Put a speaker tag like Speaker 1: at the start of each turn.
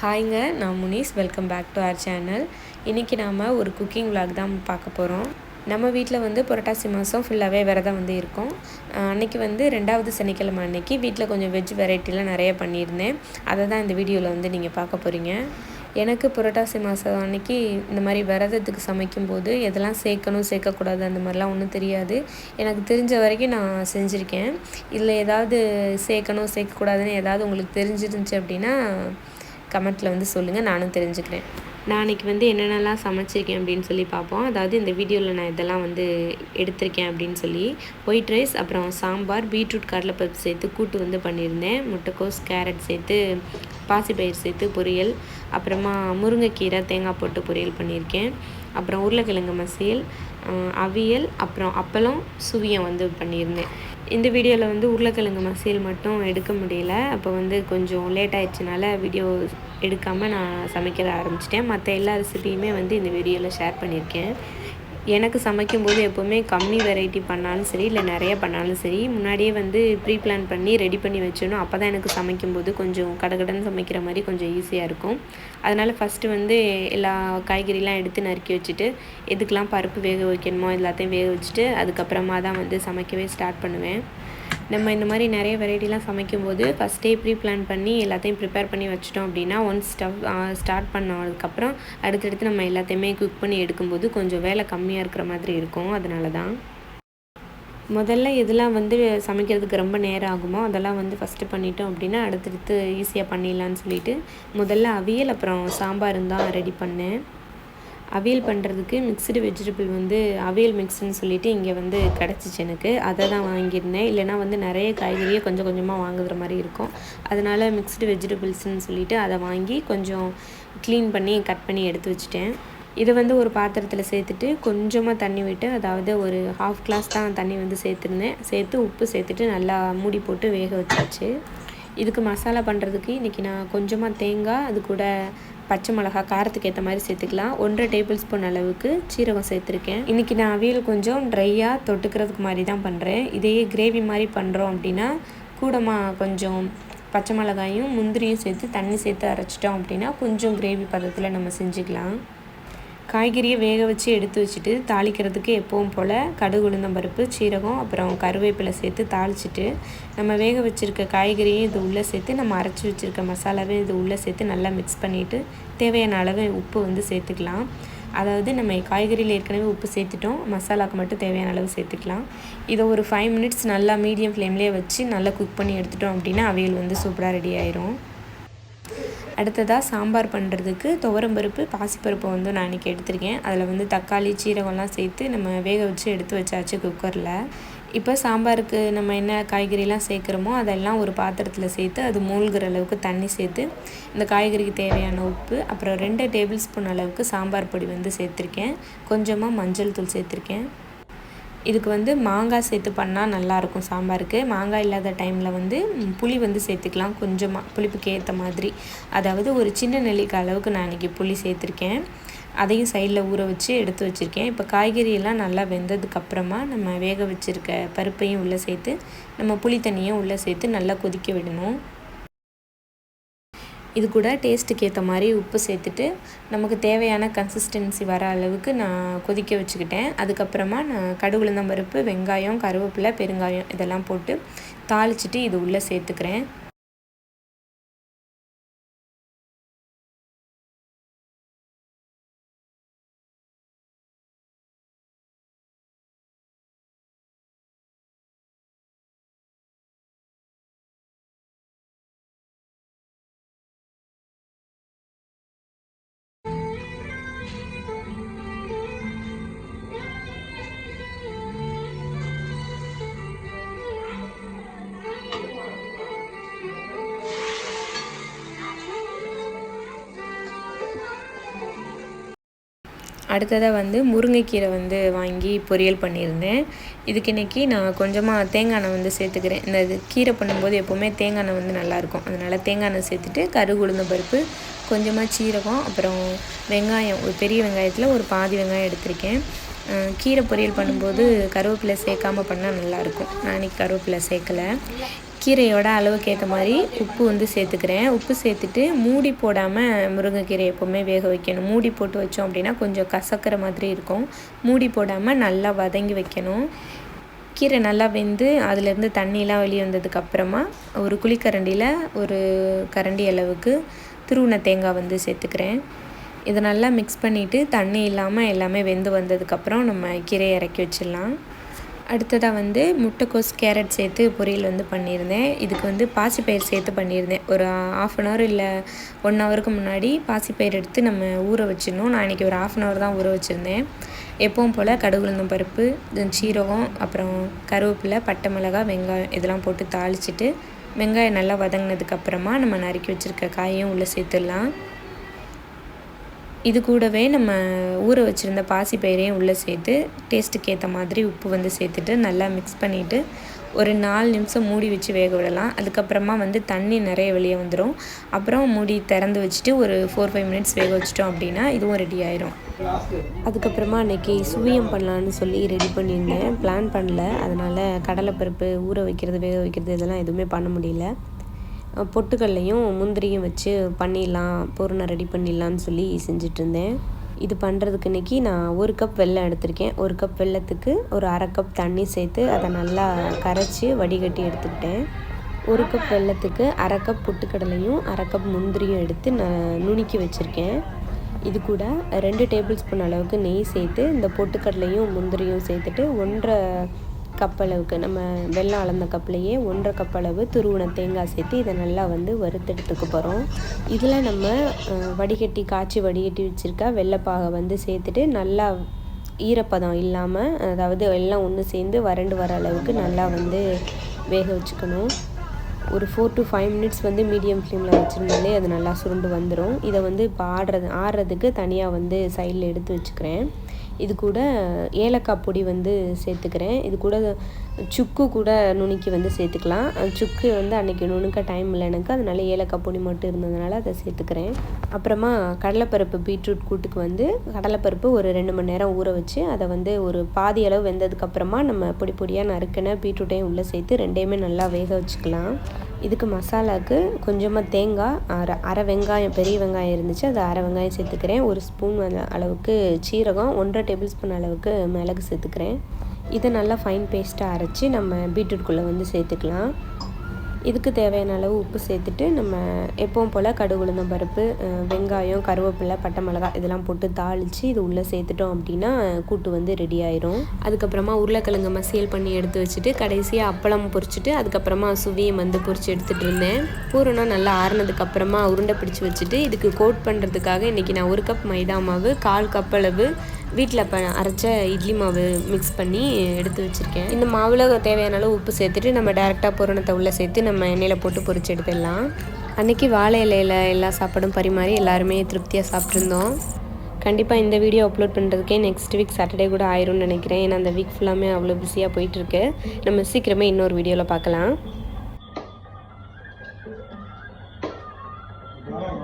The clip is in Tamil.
Speaker 1: ஹாய்ங்க நான் Munis. Welcome back to our channel இன்றைக்கி நாம் ஒரு குக்கிங் விளாக் தான் பார்க்க போகிறோம் நம்ம வீட்டில் வந்து புரட்டாசி மாதம் ஃபுல்லாகவே விரதம் வந்து இருக்கும். அன்றைக்கி அன்னைக்கு வந்து ரெண்டாவது சனிக்கிழமை அன்னைக்கு வீட்டில் கொஞ்சம் வெஜ் வெரைட்டிலாம் நிறைய பண்ணியிருந்தேன். அதை தான் இந்த வீடியோவில் வந்து நீங்கள் பார்க்க போகிறீங்க எனக்கு புரட்டாசி மாதம் அன்னைக்கு இந்த மாதிரி விரதத்துக்கு சமைக்கும்போது எதெல்லாம் சேர்க்கணும் சேர்க்கக்கூடாது அந்த மாதிரிலாம் ஒன்றும் தெரியாது. எனக்கு தெரிஞ்ச வரைக்கும் நான் செஞ்சுருக்கேன். இதில் ஏதாவது சேர்க்கணும் சேர்க்கக்கூடாதுன்னு ஏதாவது உங்களுக்கு தெரிஞ்சிருந்துச்சு அப்படின்னா கமெண்ட்டில் வந்து சொல்லுங்கள் நானும் தெரிஞ்சுக்கிறேன். நான் அன்றைக்கி வந்து என்னென்னலாம் சமைச்சிருக்கேன் அப்படின்னு சொல்லி பார்ப்போம். அதாவது இந்த வீடியோவில் நான் இதெல்லாம் வந்து எடுத்திருக்கேன் அப்படின்னு சொல்லி. ஒயிட் ரைஸ் அப்புறம் சாம்பார் பீட்ரூட் கடலைப்பருப்பு சேர்த்து கூட்டு வந்து பண்ணியிருந்தேன். முட்டைக்கோஸ் கேரட் சேர்த்து பாசிப்பயிர் சேர்த்து பொரியல். அப்புறமா முருங்கைக்கீரை தேங்காய் போட்டு பொரியல் பண்ணியிருக்கேன். அப்புறம் உருளைக்கிழங்கு மசியல் அவியல் அப்புறம் அப்பளம் சுவியம் வந்து பண்ணியிருந்தேன். இந்த வீடியோவில் வந்து உருளைக்கிழங்கு மசியல் மட்டும் எடுக்க முடியல. அப்போ வந்து கொஞ்சம் லேட் ஆயிடுச்சுனால வீடியோ எடுக்காமல் நான் சமைக்க ஆரம்பிச்சிட்டேன். மற்ற எல்லா ரெசிபியுமே வந்து இந்த வீடியோவில் ஷேர் பண்ணியிருக்கேன். எனக்கு சமைக்கும்போது எப்போவுமே கம்மி வெரைட்டி பண்ணாலும் சரி இல்லை நிறைய பண்ணாலும் சரி முன்னாடியே வந்து ப்ரீ பிளான் பண்ணி ரெடி பண்ணி வச்சிடணும். அப்போ தான் எனக்கு சமைக்கும்போது கொஞ்சம் கடகடன்னு சமைக்கிற மாதிரி கொஞ்சம் ஈஸியாக இருக்கும். அதனால் ஃபஸ்ட்டு வந்து எல்லா காய்கறிலாம் எடுத்து நறுக்கி வச்சுட்டு எதுக்கெலாம் பருப்பு வேக வைக்கணுமோ எல்லாத்தையும் வேக வச்சுட்டு அதுக்கப்புறமா தான் வந்து சமைக்கவே ஸ்டார்ட் பண்ணுவேன். நம்ம இந்த மாதிரி நிறைய வெரைட்டிலாம் சமைக்கும்போது ஃபஸ்ட்டே ப்ரீ பிளான் பண்ணி எல்லாத்தையும் ப்ரிப்பேர் பண்ணி வச்சிட்டோம் அப்படின்னா ஒன்ஸ் ஸ்டவ் ஸ்டார்ட் பண்ணதுக்கப்புறம் அடுத்தடுத்து நம்ம எல்லாத்தையுமே குக் பண்ணி எடுக்கும்போது கொஞ்சம் வேலை கம்மியாக இருக்கிற மாதிரி இருக்கும். அதனால தான் முதல்ல எதெல்லாம் வந்து சமைக்கிறதுக்கு ரொம்ப நேரம் ஆகுமோ? அதெல்லாம் வந்து ஃபஸ்ட்டு பண்ணிட்டோம் அப்படின்னா அடுத்தடுத்து ஈஸியாக பண்ணிடலான்னு சொல்லிட்டு முதல்ல அவியல் அப்புறம் சாம்பாரும் தான் ரெடி பண்ணேன். அவியல் பண்ணுறதுக்கு மிக்சடு வெஜிடபிள் வந்து அவியல் மிக்ஸ்னு சொல்லிட்டு இங்கே வந்து கிடச்சிச்சு எனக்கு. அதை தான் வாங்கியிருந்தேன். இல்லைனா வந்து நிறைய காய்கறியை கொஞ்சம் கொஞ்சமாக வாங்குகிற மாதிரி இருக்கும். அதனால் மிக்ஸ்டு வெஜிடபிள்ஸ்னு சொல்லிட்டு அதை வாங்கி கொஞ்சம் க்ளீன் பண்ணி கட் பண்ணி எடுத்து வச்சுட்டேன். இதை வந்து ஒரு பாத்திரத்தில் சேர்த்துட்டு கொஞ்சமாக தண்ணி விட்டு அதாவது ஒரு ஹாஃப் கிளாஸ் தான் தண்ணி வந்து சேர்த்துருந்தேன். சேர்த்து உப்பு சேர்த்துட்டு நல்லா மூடி போட்டு வேக வச்சாச்சு. இதுக்கு மசாலா பண்ணுறதுக்கு இன்றைக்கி நான் கொஞ்சமாக தேங்காய் அது கூட பச்சை மிளகா காரத்துக்கு ஏற்ற மாதிரி சேர்த்துக்கலாம். ஒன்றரை டேபிள் ஸ்பூன் அளவுக்கு சீரகம் சேர்த்துருக்கேன். இன்றைக்கி நான் அவியல் கொஞ்சம் ட்ரையாக தொட்டுக்கிறதுக்கு மாதிரி தான் பண்ணுறேன் இதையே கிரேவி மாதிரி பண்ணுறோம் அப்படின்னா கூடமாக கொஞ்சம் பச்சை மிளகாயும் முந்திரியும் சேர்த்து தண்ணி சேர்த்து அரைச்சிட்டோம் அப்படின்னா கொஞ்சம் கிரேவி பதத்தில் நம்ம செஞ்சுக்கலாம். காய்கறியை வேக வச்சு எடுத்து வச்சுட்டு தாளிக்கிறதுக்கு எப்பவும் போல் கடுகு உளுந்தம் பருப்பு சீரகம் அப்புறம் கருவேப்பிலை சேர்த்து தாளிச்சிட்டு நம்ம வேக வச்சுருக்க காய்கறியும் இது உள்ளே சேர்த்து நம்ம அரைச்சி வச்சுருக்க மசாலாவையும் இது உள்ளே சேர்த்து நல்லா மிக்ஸ் பண்ணிவிட்டு தேவையான அளவு உப்பு வந்து சேர்த்துக்கலாம். அதாவது நம்ம காய்கறியில் ஏற்கனவே உப்பு சேர்த்துட்டோம். மசாலாவுக்கு மட்டும் தேவையான அளவு சேர்த்துக்கலாம். இதை ஒரு ஃபைவ் மினிட்ஸ் நல்லா மீடியம் ஃப்ளேம்லேயே வச்சு நல்லா குக் பண்ணி எடுத்துட்டோம் அப்படின்னா அவியல் வந்து சூப்பராக ரெடி ஆயிரும். அடுத்ததாக சாம்பார் பண்ணுறதுக்கு துவரம்பருப்பு பாசிப்பருப்பு வந்து நான் இன்றைக்கி எடுத்திருக்கேன். அதில் வந்து தக்காளி சீரகம்லாம் சேர்த்து நம்ம வேக வச்சு எடுத்து வச்சாச்சு குக்கரில். இப்போ சாம்பாருக்கு நம்ம என்ன காய்கறிலாம் சேர்க்குறோமோ அதெல்லாம் ஒரு பாத்திரத்தில் சேர்த்து அது மூழ்கிற அளவுக்கு தண்ணி சேர்த்து இந்த காய்கறிக்கு தேவையான உப்பு அப்புறம் ரெண்டு டேபிள் ஸ்பூன் அளவுக்கு சாம்பார் பொடி வந்து சேர்த்துருக்கேன். கொஞ்சமாக மஞ்சள் தூள் சேர்த்துருக்கேன். இதுக்கு வந்து மாங்காய் சேர்த்து பண்ணால் நல்லாயிருக்கும் சாம்பாருக்கு. மாங்காய் இல்லாத டைமில் வந்து புளி வந்து சேர்த்துக்கலாம் கொஞ்சமாக புளிப்புக்கு ஏற்ற மாதிரி. அதாவது ஒரு சின்ன நெல்லிக்காய் அளவுக்கு நான் இன்றைக்கி புளி சேர்த்துருக்கேன். அதையும் சைடில் ஊற வச்சு எடுத்து வச்சுருக்கேன். இப்போ காய்கறியெல்லாம் நல்லா வெந்ததுக்கப்புறமா நம்ம வேக வச்சுருக்க பருப்பையும் உள்ளே சேர்த்து நம்ம புளி தண்ணியும் உள்ளே சேர்த்து நல்லா கொதிக்க விடணும். இது கூட டேஸ்ட்டுக்கு ஏற்ற மாதிரி உப்பு சேர்த்துட்டு நமக்கு தேவையான கன்சிஸ்டன்சி வர அளவுக்கு நான் கொதிக்க வச்சுக்கிட்டேன். அதுக்கப்புறமா நான் கடுகு வெங்காயம் கருவேப்பிலை பெருங்காயம் இதெல்லாம் போட்டு தாளிச்சிட்டு இது உள்ளே சேர்த்துக்கிறேன். அடுத்ததாக வந்து முருங்கைக்கீரை வந்து வாங்கி பொரியல் பண்ணியிருந்தேன். இதுக்கு இன்றைக்கி நான் கொஞ்சமாக தேங்காய் எண்ணெய் வந்து சேர்த்துக்கிறேன். இந்த இது கீரை பண்ணும்போது எப்போவுமே தேங்காய் எண்ணெய் வந்து நல்லாயிருக்கும் அதனால் தேங்காய் எண்ணெய் சேர்த்துட்டு கருகு உளுந்த பருப்பு கொஞ்சமாக சீரகம் அப்புறம் வெங்காயம் ஒரு பெரிய வெங்காயத்தில் ஒரு பாதி வெங்காயம் எடுத்திருக்கேன். கீரை பொரியல் பண்ணும்போது கருவேப்பிலை சேர்க்காம பண்ணால் நல்லாயிருக்கும். நான் இன்றைக்கி கருவேப்பிலை சேர்க்கலை. கீரையோட அளவுக்கு ஏற்ற மாதிரி உப்பு வந்து சேர்த்துக்கிறேன். உப்பு சேர்த்துட்டு மூடி போடாமல் முருங்கைக்கீரை எப்போவுமே வேக வைக்கணும். மூடி போட்டு வச்சோம் அப்படின்னா கொஞ்சம் கசக்கிற மாதிரி இருக்கும். மூடி போடாமல் நல்லா வதங்கி வைக்கணும். கீரை நல்லா வெந்து அதுலேருந்து தண்ணியெலாம் வெளியே வந்ததுக்கப்புறமா ஒரு குழிக்கரண்டியில் ஒரு கரண்டி அளவுக்கு துருவின தேங்காய் வந்து சேர்த்துக்கிறேன். இதை நல்லா மிக்ஸ் பண்ணிவிட்டு தண்ணி இல்லாமல் எல்லாமே வெந்து வந்ததுக்கப்புறம் நம்ம கீரையை இறக்கி வச்சிடலாம். அடுத்ததாக வந்து முட்டைக்கோஸ் கேரட் சேர்த்து பொரியல் வந்து பண்ணியிருந்தேன். இதுக்கு வந்து பாசிப்பயிர் சேர்த்து பண்ணியிருந்தேன். ஒரு ஆஃப் அன் ஹவர் இல்லை ஒன் ஹவருக்கு முன்னாடி பாசிப்பயிர் எடுத்து நம்ம ஊற வச்சிடணும். நான் இன்றைக்கி ஒரு ஆஃப் அன் ஹவர் தான் ஊற வச்சுருந்தேன். எப்பவும் போல் கடுகு உளுந்தம் பருப்பு சீரகம் அப்புறம் கருவேப்பிலை பட்டை மிளகாய் வெங்காயம் இதெல்லாம் போட்டு தாளிச்சிட்டு வெங்காயம் நல்லா வதங்கினதுக்கப்புறமா நம்ம நறுக்கி வச்சுருக்க காயும் உள்ளே சேர்த்துடலாம். இது கூடவே நம்ம ஊற வச்சுருந்த பாசி பயிரையும் உள்ளே சேர்த்து டேஸ்ட்டுக்கு ஏற்ற மாதிரி உப்பு வந்து சேர்த்துட்டு நல்லா மிக்ஸ் பண்ணிவிட்டு ஒரு நாலு நிமிஷம் மூடி வச்சு வேக விடலாம். அதுக்கப்புறமா வந்து தண்ணி நிறைய வெளியே வந்துடும் அப்புறம் மூடி திறந்து வச்சுட்டு ஒரு ஃபோர் ஃபைவ் மினிட்ஸ் வேக வச்சிட்டோம் அப்படின்னா இதுவும் ரெடி ஆயிரும். அதுக்கப்புறமா அன்றைக்கி சுவியம் பண்ணலான்னு சொல்லி ரெடி பண்ணியிருந்தேன். பிளான் பண்ணல. அதனால் கடலைப்பருப்பு ஊற வைக்கிறது வேக வைக்கிறது இதெல்லாம் எதுவுமே பண்ண முடியல. பொட்டுக்கல்லையும் முந்திரியும் வச்சு பண்ணிடலாம். பூரணை ரெடி பண்ணிடலான்னு சொல்லி செஞ்சுட்டு இருந்தேன் இது பண்ணுறதுக்கு இன்றைக்கி நான் ஒரு கப் வெல்லம் எடுத்திருக்கேன். ஒரு கப் வெல்லத்துக்கு ஒரு அரை கப் தண்ணி சேர்த்து அதை நல்லா கரைச்சி வடிகட்டி எடுத்துக்கிட்டேன். ஒரு கப் வெல்லத்துக்கு அரை கப் பொட்டுக்கடலையும் அரை கப் முந்திரியும் எடுத்து நான் நுணுக்கி வச்சுருக்கேன். இது கூட ரெண்டு டேபிள் ஸ்பூன் அளவுக்கு நெய் சேர்த்து இந்த பொட்டுக்கடலையும் முந்திரியும் சேர்த்துட்டு ஒன்றரை கப் அளவுக்கு நம்ம வெள்ளம் அளந்த கப்லேயே ஒன்றரை கப் அளவு தேங்காய் சேர்த்து இதை நல்லா வந்து வறுத்தெடுத்துக்க போகிறோம் இதில் நம்ம வடிகட்டி காய்ச்சி வடிகட்டி வச்சுருக்க வெள்ளைப்பாகை வந்து சேர்த்துட்டு நல்லா ஈரப்பதம் இல்லாமல் அதாவது எல்லாம் ஒன்று சேர்ந்து வறண்டு வர அளவுக்கு நல்லா வந்து வேக வச்சுக்கணும். ஒரு ஃபோர் டு ஃபைவ் மினிட்ஸ் வந்து மீடியம் ஃப்ளேமில் வச்சுருந்தாலே அது நல்லா சுருண்டு வந்துடும் இதை வந்து இப்போ ஆடுறது ஆடுறதுக்கு தனியாக வந்து சைடில் எடுத்து வச்சுக்கிறேன். இது கூட ஏலக்காய் பொடி வந்து சேர்த்துக்கிறேன். இது கூட சுக்கு கூட நுணுக்கி வந்து சேர்த்துக்கலாம். சுக்கு வந்து அன்றைக்கி நுணுக்க டைம் இல்லை எனக்கு. அதனால ஏலக்காய் பொடி மட்டும் இருந்ததுனால அதை சேர்த்துக்கிறேன். அப்புறமா கடலைப்பருப்பு பீட்ரூட் கூட்டுக்கு வந்து கடலைப்பருப்பு ஒரு ரெண்டு மணி நேரம் ஊற வச்சு அதை வந்து ஒரு பாதி அளவு வெந்ததுக்கப்புறமா நம்ம பொடி பொடியாக நறுக்கின பீட்ரூட்டையும் உள்ளே சேர்த்து ரெண்டையுமே நல்லா வேக வச்சுக்கலாம். இதுக்கு மசாலாவுக்கு கொஞ்சமாக தேங்காய் அரை அரை வெங்காயம் பெரிய வெங்காயம் இருந்துச்சு. அது அரை வெங்காயம் சேர்த்துக்கிறேன். ஒரு ஸ்பூன் அளவுக்கு சீரகம் ஒன்றரை டேபிள் ஸ்பூன் அளவுக்கு மிளகு சேர்த்துக்கிறேன். இதை நல்லா ஃபைன் பேஸ்ட்டாக அரைச்சி நம்ம பீட்ரூட்குள்ளே வந்து சேர்த்துக்கலாம். இதுக்கு தேவையான அளவு உப்பு சேர்த்துட்டு நம்ம எப்பவும் போல் கடுகு உளுந்தம் பருப்பு வெங்காயம் கருவேப்பிலை பட்டை மிளகாய் இதெல்லாம் போட்டு தாளித்து இது உள்ளே சேர்த்துட்டோம் அப்படின்னா கூட்டு வந்து ரெடி ஆயிரும். அதுக்கப்புறமா உருளைக்கிழங்கு மசியல் பண்ணி எடுத்து வச்சுட்டு கடைசியாக அப்பளம் பொரிச்சிட்டு அதுக்கப்புறமா சுவையும் வந்து பொரிச்சு எடுத்துகிட்டு இருந்தேன். பூரணம் நல்லா ஆறுனதுக்கப்புறமா உருண்டை பிடிச்சி வச்சுட்டு இதுக்கு கோட் பண்ணுறதுக்காக இன்றைக்கி நான் ஒரு கப் மைதா மாவு கால் கப் அளவு வீட்டில் இப்போ அரைச்ச இட்லி மாவு மிக்ஸ் பண்ணி எடுத்து வச்சுருக்கேன். இந்த மாவில் தேவையான அளவு உப்பு சேர்த்துட்டு நம்ம டேரெக்டாக பூரணத்தை உள்ளே சேர்த்து நம்ம எண்ணெயில் போட்டு பொறிச்சு எடுத்துடலாம். அன்றைக்கி வாழை இலையில் எல்லா சாப்பாடும் பரிமாறி எல்லாருமே திருப்தியாக சாப்பிட்ருந்தோம் கண்டிப்பாக இந்த வீடியோ அப்லோட் பண்ணுறதுக்கே நெக்ஸ்ட் வீக் சாட்டர்டே கூட ஆயிரும்னு நினைக்கிறேன். ஏன்னா அந்த வீக் ஃபுல்லாமே அவ்வளோ பிஸியாக போயிட்டுருக்கு நம்ம சீக்கிரமே இன்னொரு வீடியோவில் பார்க்கலாம்.